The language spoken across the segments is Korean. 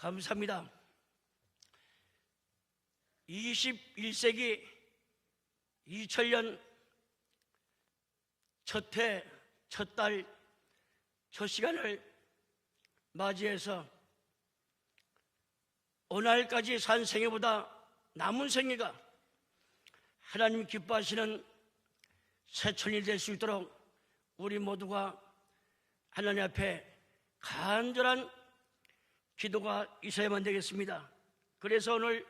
감사합니다. 21세기 2000년 첫 해, 첫 달, 첫 시간을 맞이해서 오늘까지 산 생애보다 남은 생애가 하나님 기뻐하시는 새천이 될 수 있도록 우리 모두가 하나님 앞에 간절한 기도가 있어야만 되겠습니다. 그래서 오늘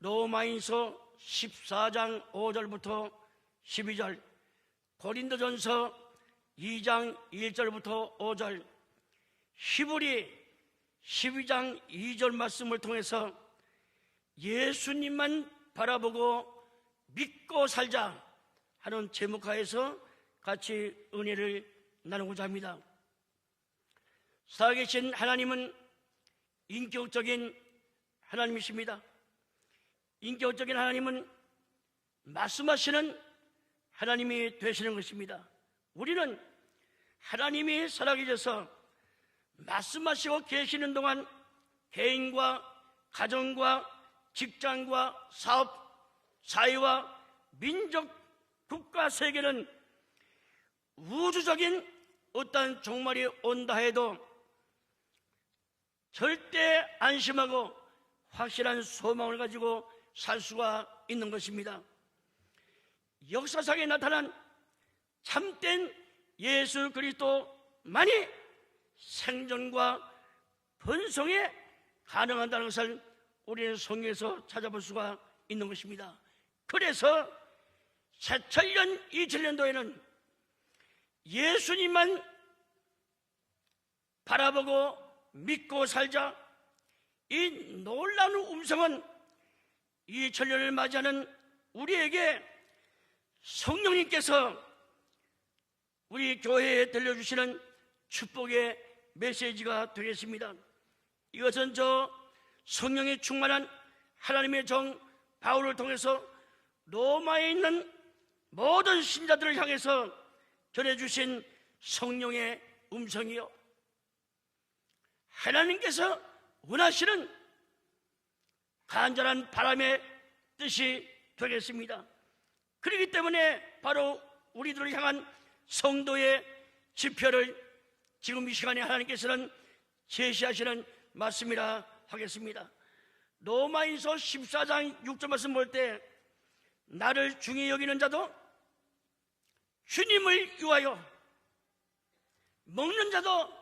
로마인서 14장 5절부터 12절, 고린도전서 2장 1절부터 5절, 히브리 12장 2절 말씀을 통해서 예수님만 바라보고 믿고 살자 하는 제목 하에서 같이 은혜를 나누고자 합니다. 살아계신 하나님은 인격적인 하나님이십니다. 인격적인 하나님은 말씀하시는 하나님이 되시는 것입니다. 우리는 하나님이 살아계셔서 말씀하시고 계시는 동안 개인과 가정과 직장과 사업, 사회와 민족, 국가, 세계는 우주적인 어떤 종말이 온다 해도 절대 안심하고 확실한 소망을 가지고 살 수가 있는 것입니다. 역사상에 나타난 참된 예수 그리스도만이 생존과 번성에 가능한다는 것을 우리는 성경에서 찾아볼 수가 있는 것입니다. 그래서 새천년 2000년도에는 예수님만 바라보고 믿고 살자 이 놀라운 음성은 2000년을 맞이하는 우리에게 성령님께서 우리 교회에 들려주시는 축복의 메시지가 되겠습니다. 이것은 저 성령에 충만한 하나님의 정 바울을 통해서 로마에 있는 모든 신자들을 향해서 전해주신 성령의 음성이요. 하나님께서 원하시는 간절한 바람의 뜻이 되겠습니다. 그렇기 때문에 바로 우리들을 향한 성도의 지표를 지금 이 시간에 하나님께서는 제시하시는 말씀이라 하겠습니다. 로마인서 14장 6절 말씀 볼 때 나를 중히 여기는 자도 주님을 위하여 먹는 자도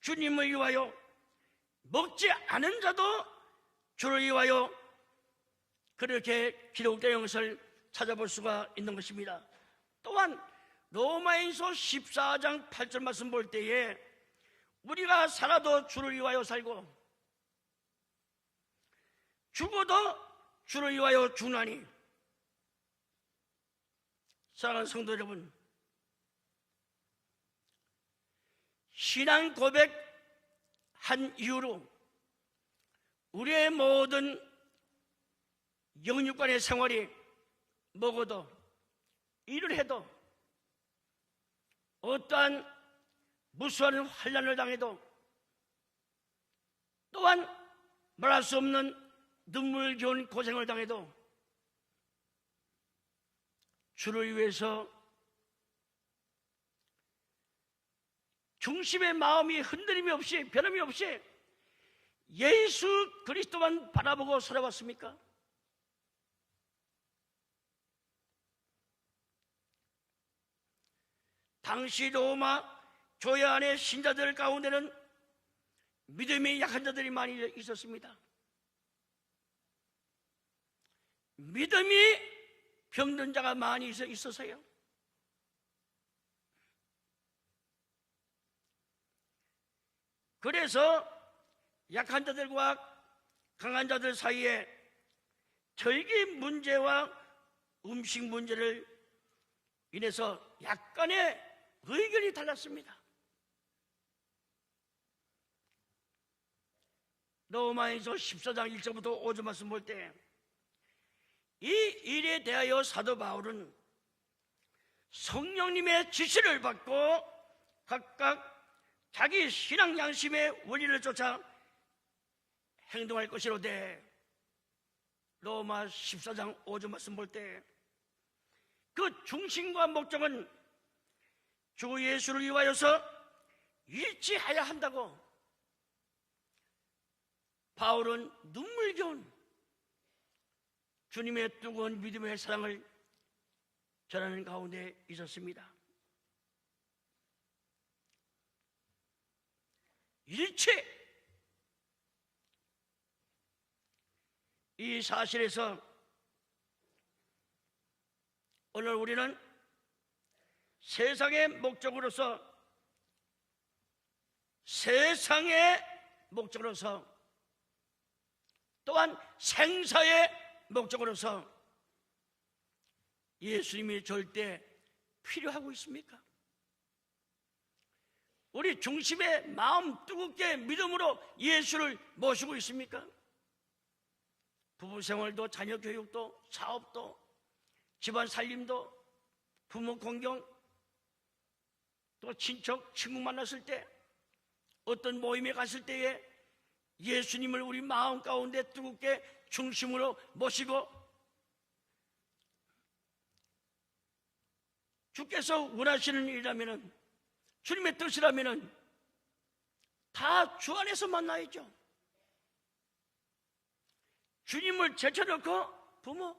주님을 위하여 먹지 않은 자도 주를 위하여 그렇게 기록된 것을 찾아볼 수가 있는 것입니다. 또한 로마인서 14장 8절 말씀 볼 때에 우리가 살아도 주를 위하여 살고 죽어도 주를 위하여 죽나니 사랑하는 성도 여러분 신앙 고백 한 이후로 우리의 모든 영육간의 생활이 먹어도 일을 해도 어떠한 무수한 환란을 당해도 또한 말할 수 없는 눈물겨운 고생을 당해도 주를 위해서 중심의 마음이 흔들림이 없이 변함이 없이 예수 그리스도만 바라보고 살아왔습니까? 당시 로마 교회 안의 신자들 가운데는 믿음이 약한 자들이 많이 있었습니다. 믿음이 병든 자가 많이 있어- 있어서요. 그래서 약한 자들과 강한 자들 사이에 절기 문제와 음식 문제를 인해서 약간의 의견이 달랐습니다. 로마에서 14장 1절부터 5절 말씀 볼 때 이 일에 대하여 사도 바울은 성령님의 지시를 받고 각각 자기 신앙 양심의 원리를 쫓아 행동할 것이로되 로마 14장 5절 말씀 볼 때 그 중심과 목적은 주 예수를 위하여서 일치하여야 한다고 바울은 눈물겨운 주님의 뜨거운 믿음의 사랑을 전하는 가운데 있었습니다. 일체 이 사실에서 오늘 우리는 세상의 목적으로서 세상의 목적으로서 또한 생사의 목적으로서 예수님이 절대 필요하고 있습니까? 우리 중심에 마음 뜨겁게 믿음으로 예수를 모시고 있습니까? 부부 생활도 자녀 교육도 사업도 집안 살림도 부모 공경 또 친척 친구 만났을 때 어떤 모임에 갔을 때에 예수님을 우리 마음 가운데 뜨겁게 중심으로 모시고 주께서 원하시는 일이라면은 주님의 뜻이라면은 다주 안에서 만나야죠. 주님을 제쳐놓고 부모,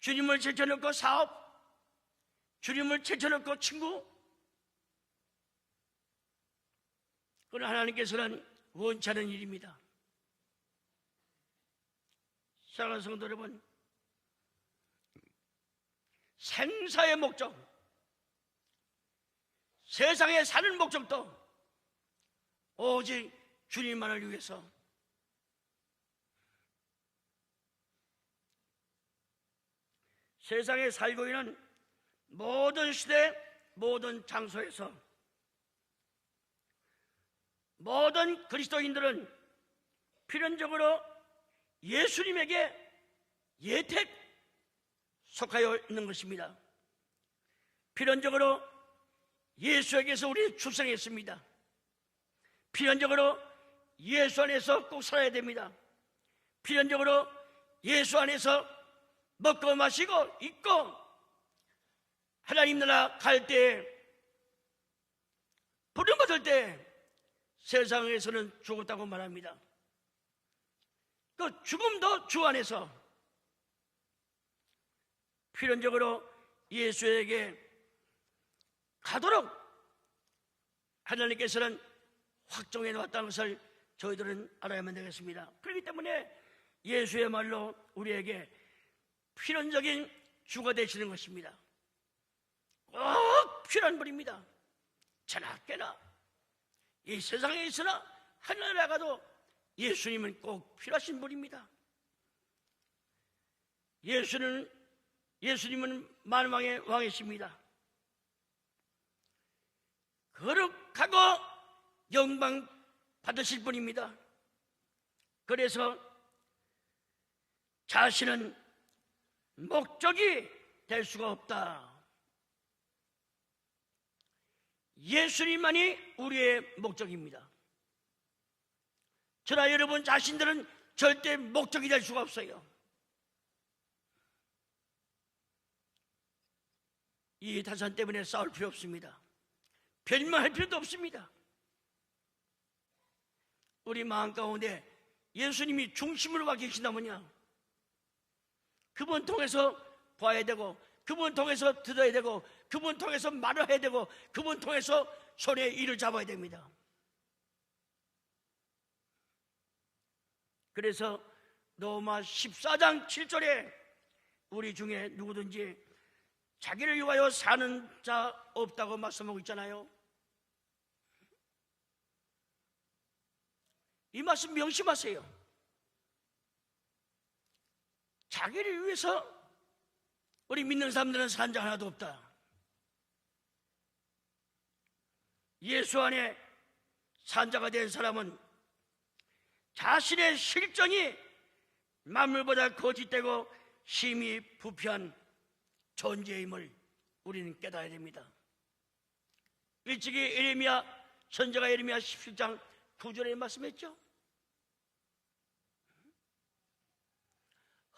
주님을 제쳐놓고 사업, 주님을 제쳐놓고 친구. 그건 하나님께서는 원치 않은 일입니다. 사랑하는 성도 여러분, 생사의 목적, 세상에 사는 목적도 오직 주님만을 위해서 세상에 살고 있는 모든 시대, 모든 장소에서 모든 그리스도인들은 필연적으로 예수님에게 예택 속하여 있는 것입니다. 필연적으로 예수에게서 우리 출생했습니다. 필연적으로 예수 안에서 꼭 살아야 됩니다. 필연적으로 예수 안에서 먹고 마시고 있고 하나님 나라 갈 때 부름 받을 때 세상에서는 죽었다고 말합니다. 그 죽음도 주 안에서 필연적으로 예수에게 가도록 하나님께서는 확정해 놓았다는 것을 저희들은 알아야만 되겠습니다. 그렇기 때문에 예수의 말로 우리에게 필연적인 주가 되시는 것입니다. 꼭 필요한 분입니다. 자나깨나 이 세상에 있으나 하늘에 가도 예수님은 꼭 필요하신 분입니다. 예수는 예수님은 만왕의 왕이십니다. 거룩하고 영광 받으실 분입니다. 그래서 자신은 목적이 될 수가 없다. 예수님만이 우리의 목적입니다. 저나 여러분 자신들은 절대 목적이 될 수가 없어요. 이 타산 때문에 싸울 필요 없습니다. 별말할 필요도 없습니다. 우리 마음 가운데 예수님이 중심으로 와 계신다면요. 그분 통해서 봐야 되고, 그분 통해서 들어야 되고, 그분 통해서 말을 해야 되고, 그분 통해서 손에 일을 잡아야 됩니다. 그래서 로마 14장 7절에 우리 중에 누구든지 자기를 위하여 사는 자 없다고 말씀하고 있잖아요. 이 말씀 명심하세요. 자기를 위해서 우리 믿는 사람들은 산 자 하나도 없다. 예수 안에 산자가 된 사람은 자신의 실정이 만물보다 거짓되고 심히 부패한 존재임을 우리는 깨달아야 됩니다. 일찍이 예레미야 선자가 예레미야 17장 9절에 말씀했죠.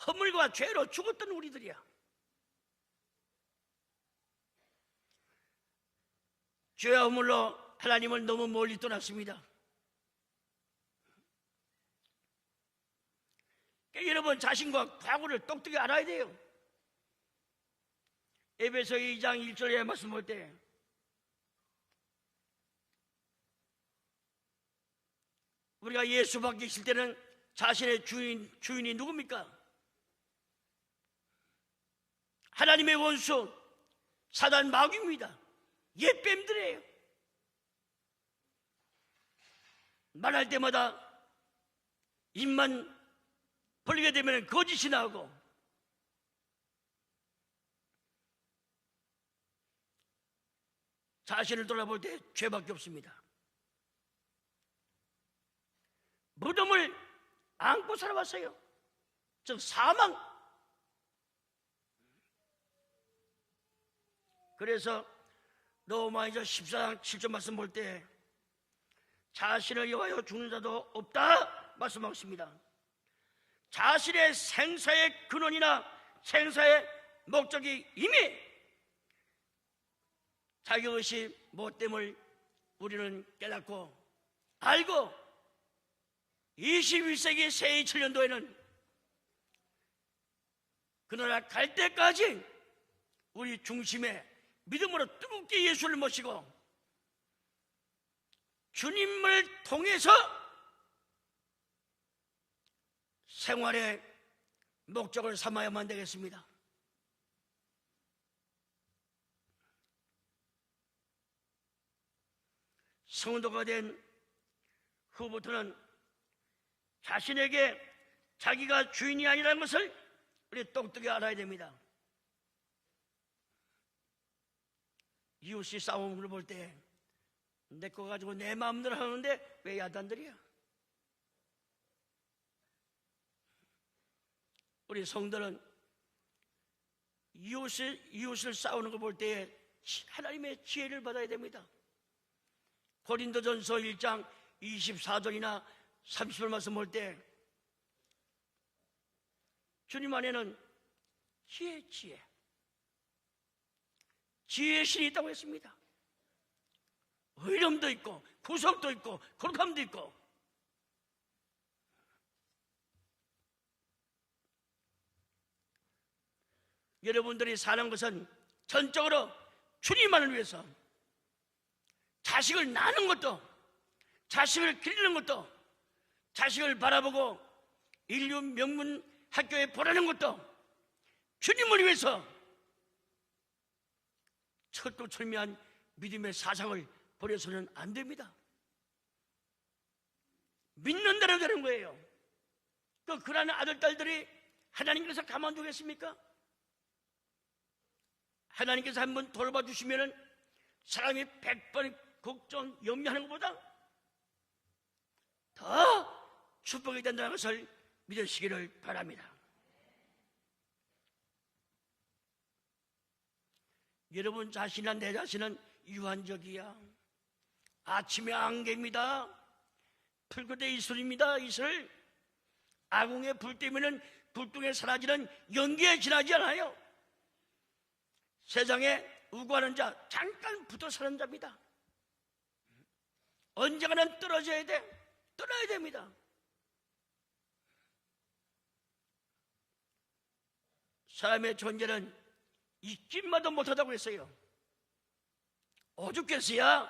허물과 죄로 죽었던 우리들이야. 죄와 허물로 하나님을 너무 멀리 떠났습니다. 그러니까 여러분 자신과 과거를 똑똑히 알아야 돼요. 에베소 2장 1절에 말씀 볼 때 우리가 예수 밖에 있을 때는 자신의 주인, 주인이 누굽니까? 하나님의 원수, 사단 마귀입니다. 옛뱀들이에요. 말할 때마다 입만 벌리게 되면 거짓이 나오고 자신을 돌아볼 때 죄밖에 없습니다. 무덤을 안고 살아왔어요. 즉 사망. 그래서 로마이저 14장 7절 말씀 볼 때 자신을 위하여 죽는 자도 없다 말씀하고 있습니다. 자신의 생사의 근원이나 생사의 목적이 이미 자기 의식 못됨을 우리는 깨닫고 알고 21세기 새 2000년도에는 그 나라 갈 때까지 우리 중심에 믿음으로 뜨겁게 예수를 모시고 주님을 통해서 생활의 목적을 삼아야만 되겠습니다. 성도가 된 후부터는 자신에게 자기가 주인이 아니라는 것을 우리 똑똑히 알아야 됩니다. 이웃이 싸움을 볼 때 내 거 가지고 내 마음대로 하는데 왜 야단들이야? 우리 성도는 이웃을, 이웃을 싸우는 거 볼 때 하나님의 지혜를 받아야 됩니다. 고린도전서 1장 24절이나 30절 말씀 볼 때 주님 안에는 지혜, 지혜. 지혜의 신이 있다고 했습니다. 의름도 있고, 구속도 있고, 거룩함도 있고. 여러분들이 사는 것은 전적으로 주님만을 위해서 자식을 낳는 것도, 자식을 기르는 것도, 자식을 바라보고 인류 명문 학교에 보라는 것도 주님을 위해서 철두철미한 믿음의 사상을 버려서는 안 됩니다. 믿는 대로 되는 거예요. 또 그러한 아들, 딸들이 하나님께서 가만두겠습니까? 하나님께서 한번 돌봐 주시면은 사람이 백번 걱정, 염려하는 것보다 더 축복이 된다는 것을 믿으시기를 바랍니다. 여러분 자신이나 내 자신은 유한적이야. 아침에 안개입니다. 풀끝에 이슬입니다. 이슬. 아궁에 불 때면은 불뚝에 사라지는 연기에 지나지 않아요. 세상에 우구하는 자, 잠깐 붙어 사는 자입니다. 언젠가는 떨어져야 돼. 떠나야 됩니다. 사람의 존재는 잊기마도 못하다고 했어요. 오죽겠어야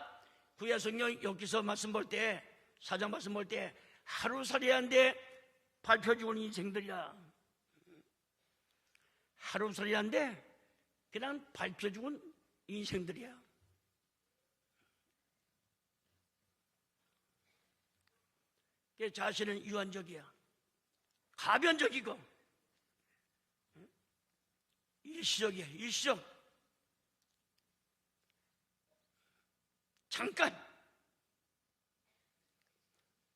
구약 성경 여기서 말씀 볼 때, 사장 말씀 볼 때 하루살이한데 발표 죽은 인생들이야. 하루살이한데 그냥 발표 죽은 인생들이야. 그 자신은 유한적이야. 가변적이고 일시적이야. 일시적. 잠깐.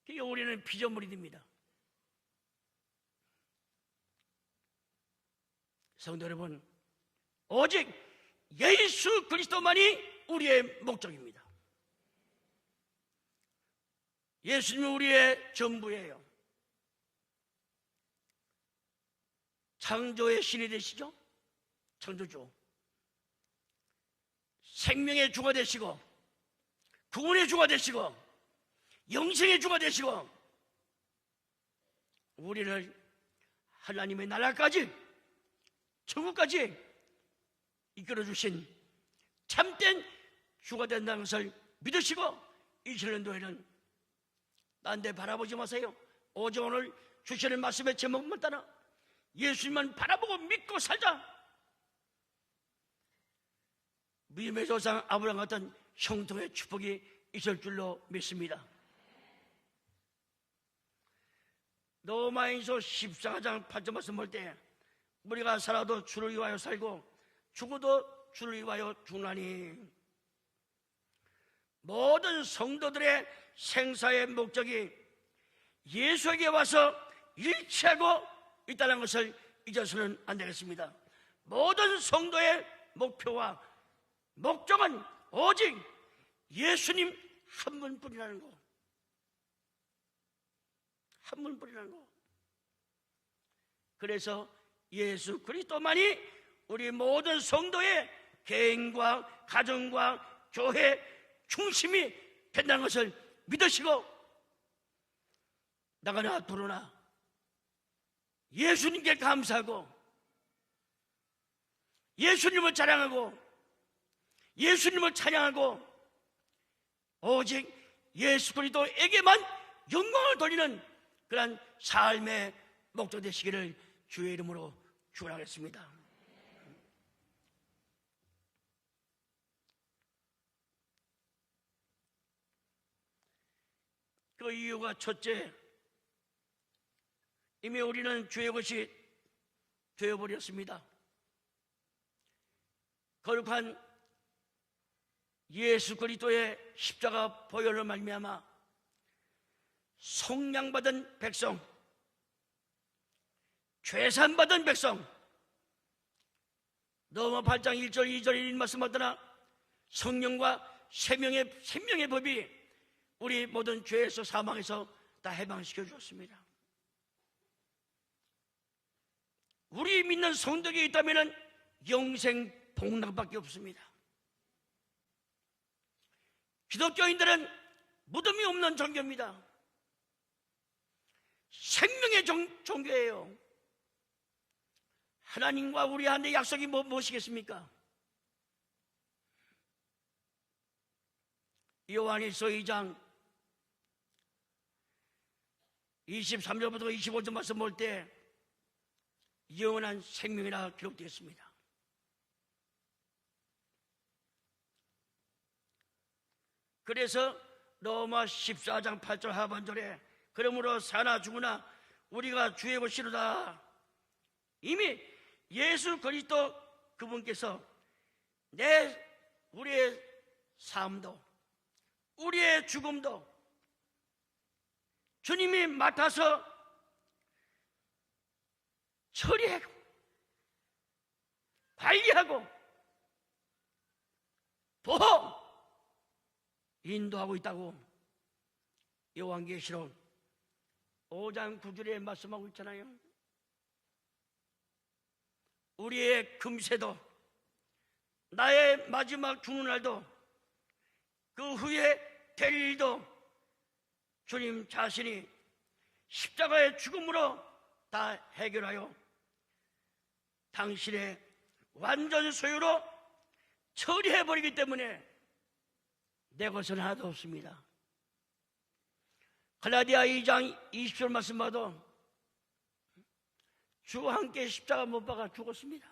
그게 우리는 피조물이 됩니다. 성도 여러분, 오직 예수 그리스도만이 우리의 목적입니다. 예수님은 우리의 전부예요. 창조의 신이 되시죠? 창조주. 생명의 주가 되시고, 구원의 주가 되시고, 영생의 주가 되시고, 우리를 하나님의 나라까지, 천국까지 이끌어 주신 참된 주가 된다는 것을 믿으시고, 이 신년도에는 딴 데 바라보지 마세요. 오직 오늘 주시는 말씀의 제목만 따라 예수님만 바라보고 믿고 살자. 믿음의 조상 아브라함 같은 형통의 축복이 있을 줄로 믿습니다. 로마인서 14장 8절 말씀 볼 때 우리가 살아도 주를 위하여 살고 죽어도 주를 위하여 죽나니 모든 성도들의 생사의 목적이 예수에게 와서 일치하고 있다는 것을 잊어서는 안 되겠습니다. 모든 성도의 목표와 목적은 오직 예수님 한 분뿐이라는 거. 한 분뿐이라는 거. 그래서 예수 그리스도만이 우리 모든 성도의 개인과 가정과 교회 중심이 된다는 것을 믿으시고 나가나 부르나 예수님께 감사하고 예수님을 자랑하고 예수님을 찬양하고 오직 예수 그리스도에게만 영광을 돌리는 그러한 삶의 목적 되시기를 주의 이름으로 축원하겠습니다. 그 이유가 첫째, 이미 우리는 주의 것이 되어버렸습니다. 거룩한 예수 그리스도의 십자가 보혈을 말미암아 속량받은 백성, 죄산받은 백성, 너무 8장 1절 2절에 말씀하더나 성령과 생명의, 생명의 법이 우리 모든 죄에서 사망해서 다 해방시켜 주었습니다. 우리 믿는 성덕이 있다면 영생 복락밖에 없습니다. 기독교인들은 무덤이 없는 종교입니다. 생명의 종, 종교예요. 하나님과 우리한테 약속이 뭐, 무엇이겠습니까? 요한일서 2장 23절부터 25절 말씀 볼 때 영원한 생명이라 기록되었습니다. 그래서 로마 14장 8절 하반절에 그러므로 사나 죽으나 우리가 주의 것이로다 이미 예수 그리스도 그분께서 내 우리의 삶도 우리의 죽음도 주님이 맡아서 처리하고 관리하고 보호 인도하고 있다고 요한계시록 5장 9절에 말씀하고 있잖아요. 우리의 금세도 나의 마지막 죽는 날도 그 후에 될 일도 주님 자신이 십자가의 죽음으로 다 해결하여 당신의 완전 소유로 처리해버리기 때문에 내 것은 하나도 없습니다. 갈라디아 2장 20절 말씀 봐도 주와 함께 십자가 못 박아 죽었습니다.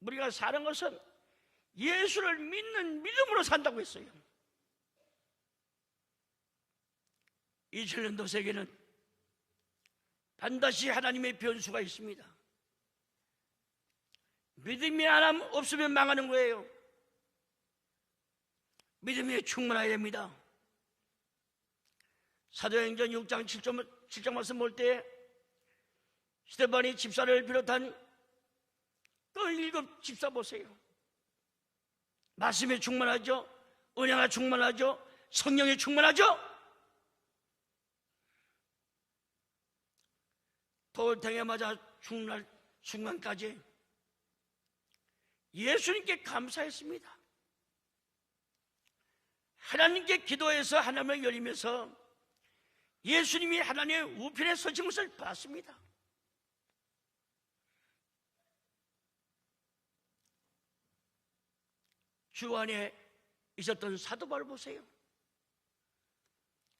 우리가 사는 것은 예수를 믿는 믿음으로 산다고 했어요. 2000년도 세계는 반드시 하나님의 변수가 있습니다. 믿음이 하나 없으면 망하는 거예요. 믿음이 충만해야 됩니다. 사도행전 6장 7절, 7장 말씀 볼 때 스테반이 집사를 비롯한 그 일곱 집사 보세요. 말씀이 충만하죠? 은혜가 충만하죠? 성령이 충만하죠? 돌탱에 맞아 죽는 순간까지 예수님께 감사했습니다. 하나님께 기도해서 하나님을 열리면서 예수님이 하나님의 우편에 서신 것을 봤습니다. 주 안에 있었던 사도 바울 보세요.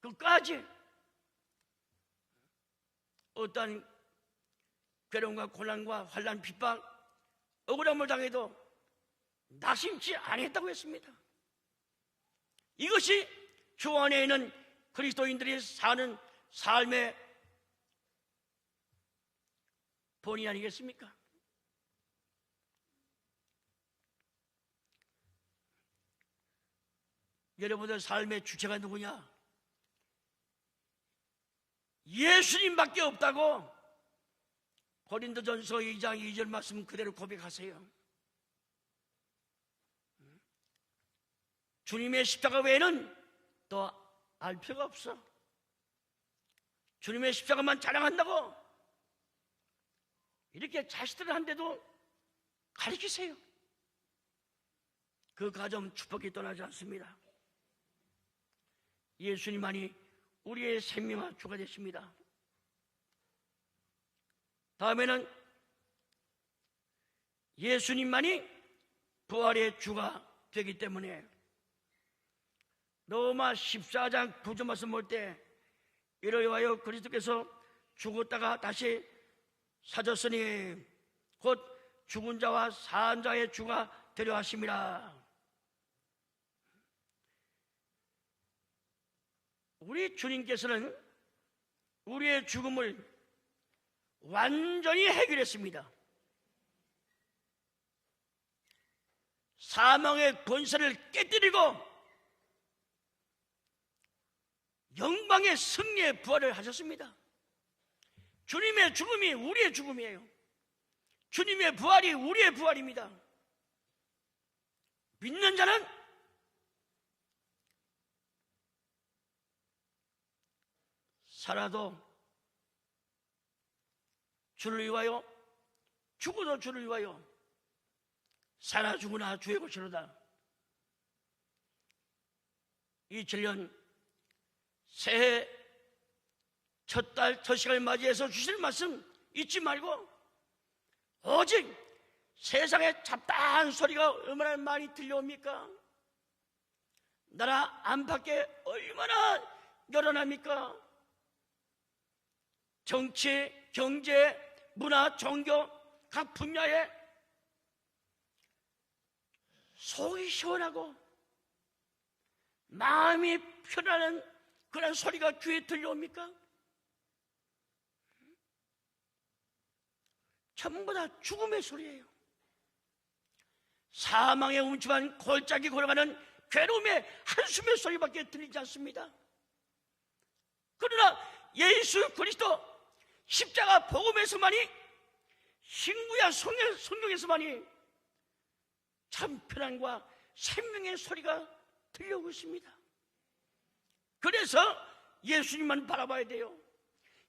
끝까지 어떠한 괴로움과 고난과 환란, 핍박, 억울함을 당해도 나심치 않았다고 했습니다. 이것이 주 안에 있는 그리스도인들이 사는 삶의 본의 아니겠습니까? 여러분들 삶의 주체가 누구냐? 예수님밖에 없다고 고린도전서 2장 2절 말씀 그대로 고백하세요. 주님의 십자가 외에는 또 알 필요가 없어. 주님의 십자가만 자랑한다고 이렇게 자식들 한데도 가르치세요. 그 가정 축복이 떠나지 않습니다. 예수님만이 우리의 생명과 주가 되십니다. 다음에는 예수님만이 부활의 주가 되기 때문에 로마 14장 9절 말씀 볼 때 이러하여 그리스도께서 죽었다가 다시 사졌으니 곧 죽은 자와 산 자의 주가 되려 하심이라 우리 주님께서는 우리의 죽음을 완전히 해결했습니다. 사망의 권세를 깨뜨리고 영광의 승리의 부활을 하셨습니다. 주님의 죽음이 우리의 죽음이에요. 주님의 부활이 우리의 부활입니다. 믿는 자는 살아도 주를 위하여 죽어도 주를 위하여 살아 죽으나 주의 것이로다. 2000년 새해 첫 달, 첫 시간을 맞이해서 주실 말씀 잊지 말고 오직 세상에 잡다한 소리가 얼마나 많이 들려옵니까? 나라 안팎에 얼마나 열어납니까? 정치, 경제, 문화, 종교 각 분야에 속이 시원하고 마음이 편안한 그런 소리가 귀에 들려옵니까? 전부 다 죽음의 소리예요. 사망의 움츠만 골짜기 걸어가는 괴로움의 한숨의 소리밖에 들리지 않습니다. 그러나 예수 그리스도 십자가 복음에서만이 신구야 성경, 성경에서만이 참 편안과 생명의 소리가 들려오고 있습니다. 그래서 예수님만 바라봐야 돼요.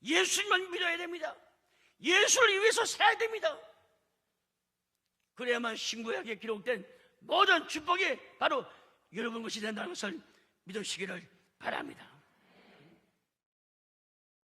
예수님만 믿어야 됩니다. 예수를 위해서 살아야 됩니다. 그래야만 신구약에 기록된 모든 축복이 바로 여러분 것이 된다는 것을 믿으시기를 바랍니다.